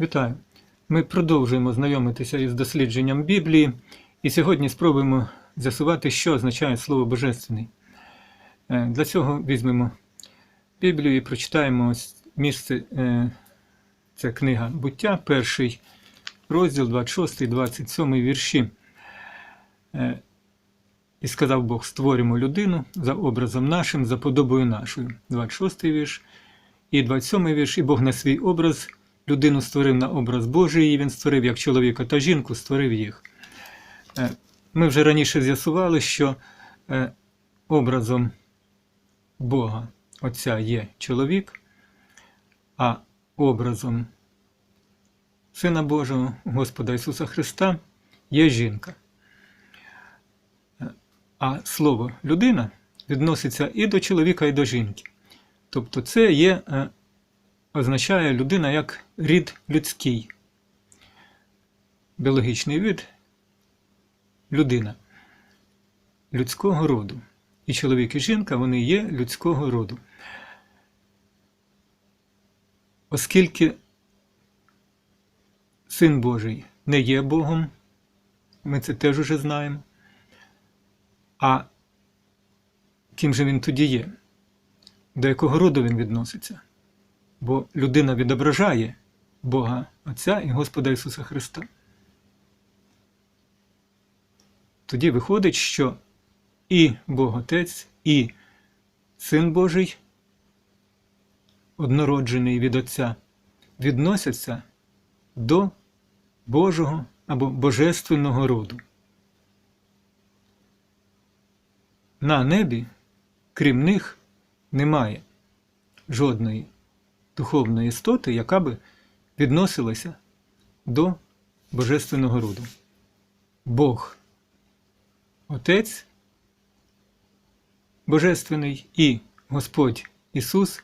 Вітаю! Ми продовжуємо знайомитися із дослідженням Біблії, і сьогодні спробуємо з'ясувати, що означає слово Божественний. Е, Для цього візьмемо Біблію і прочитаємо місце, е, це книга буття, перший розділ, 26, 27 вірші. Е, І сказав Бог: створимо людину за образом нашим, за подобою нашою. 26 вірш. І 27 вірш, і Бог на свій образ людину створив на образ Божий, і він створив як чоловіка та жінку, створив їх. Е, Ми вже раніше з'ясували, що е, образом Бога Отця є чоловік, а образом Сина Божого, Господа Ісуса Христа, є жінка. Е, А слово людина відноситься і до чоловіка, і до жінки. Тобто це є, означає людина як рід людський. Біологічний від людина людського роду. І чоловік і жінка вони є людського роду. Оскільки Син Божий не є Богом, ми це теж уже знаємо. А ким же він тоді є? До якого роду він відноситься? Бо людина відображає Бога Отця і Господа Ісуса Христа. Тоді виходить, що і Бог Отець, і Син Божий, однороджений від Отця, відносяться до Божого або Божественного роду. На небі, крім них, немає жодної духовної істоти, яка би відносилася до Божественного роду. Бог Отець Божественний і Господь Ісус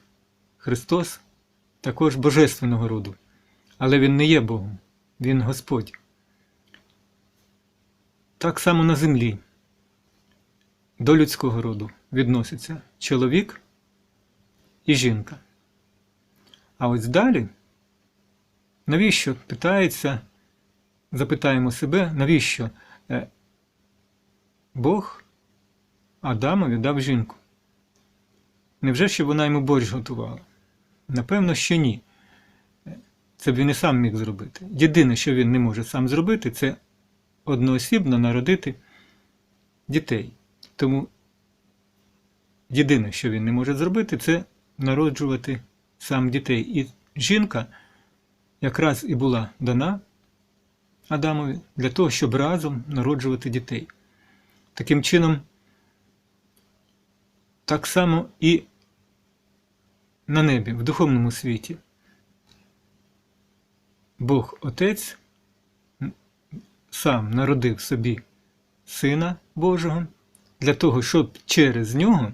Христос також Божественного роду. Але Він не є Богом, Він Господь. Так само на землі до людського роду відноситься чоловік і жінка. А ось далі, навіщо питається, запитаємо себе, навіщо е, Бог Адамові дав жінку? Невже щоб вона йому борщ готувала? Напевно, що ні. Це б він і сам міг зробити. Єдине, що він не може сам зробити, це одноосібно народити дітей. Тому єдине, що він не може зробити, це народжувати сам дітей. І жінка якраз і була дана Адамові для того, щоб разом народжувати дітей. Таким чином, так само і на небі, в духовному світі. Бог Отець сам народив собі Сина Божого для того, щоб через нього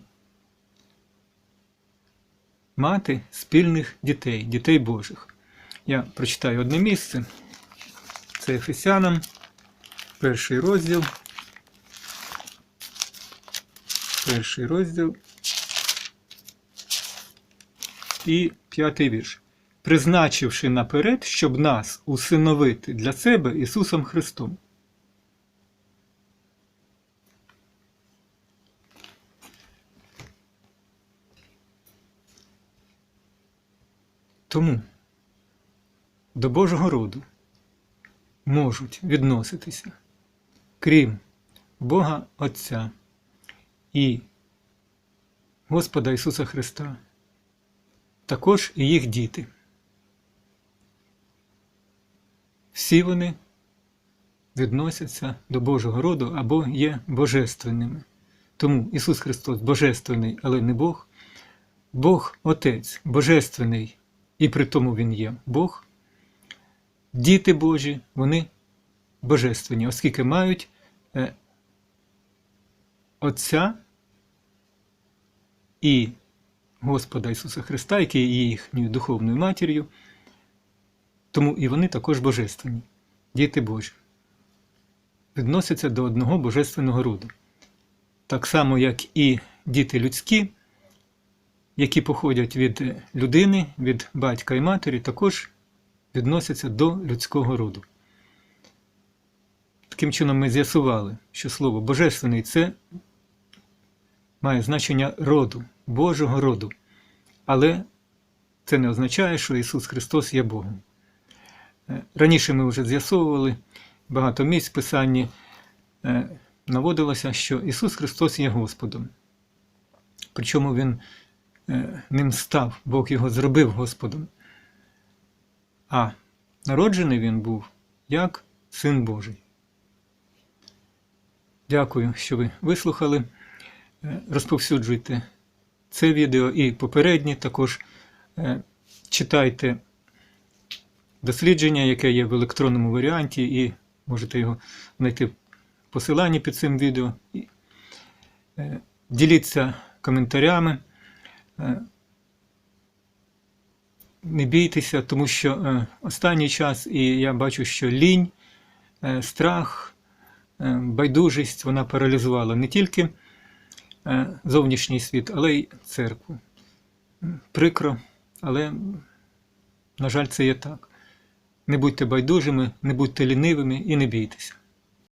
мати спільних дітей, дітей Божих. Я прочитаю одне місце. Це Ефесянам, перший розділ. Перший розділ і п'ятий вірш. Призначивши наперед, щоб нас усиновити для себе Ісусом Христом. Тому до Божого роду можуть відноситися, крім Бога Отця і Господа Ісуса Христа, також і їх діти. Всі вони відносяться до Божого роду або є божественними. Тому Ісус Христос божественний, але не Бог, Бог Отець божественний, і при тому Він є Бог. Діти Божі, вони божественні, оскільки мають е, Отця і Господа Ісуса Христа, який є їхньою духовною матір'ю, тому і вони також божественні, діти Божі, відносяться до одного божественного роду. Так само, як і діти людські, які походять від людини, від батька і матері, також відносяться до людського роду. Таким чином, ми з'ясували, що слово божественний це має значення роду, Божого роду. Але це не означає, що Ісус Христос є Богом. Е, Раніше ми вже з'ясовували багато місць в Писанні е, наводилося, що Ісус Христос є Господом. Причому Він ним став, Бог його зробив Господом. А народжений він був як Син Божий. Дякую, що ви вислухали. Е, Розповсюджуйте це відео і попередні. Також е, читайте дослідження, яке є в електронному варіанті, і можете його знайти в посиланні під цим відео. Е, Діліться коментарями. Е, Не бійтеся, тому що е, останній час, і я бачу, що лінь, е, страх, байдужість вона паралізувала не тільки зовнішній світ, але й церкву. Прикро, але, на жаль, це є так. Не будьте байдужими, не будьте лінивими і не бійтеся.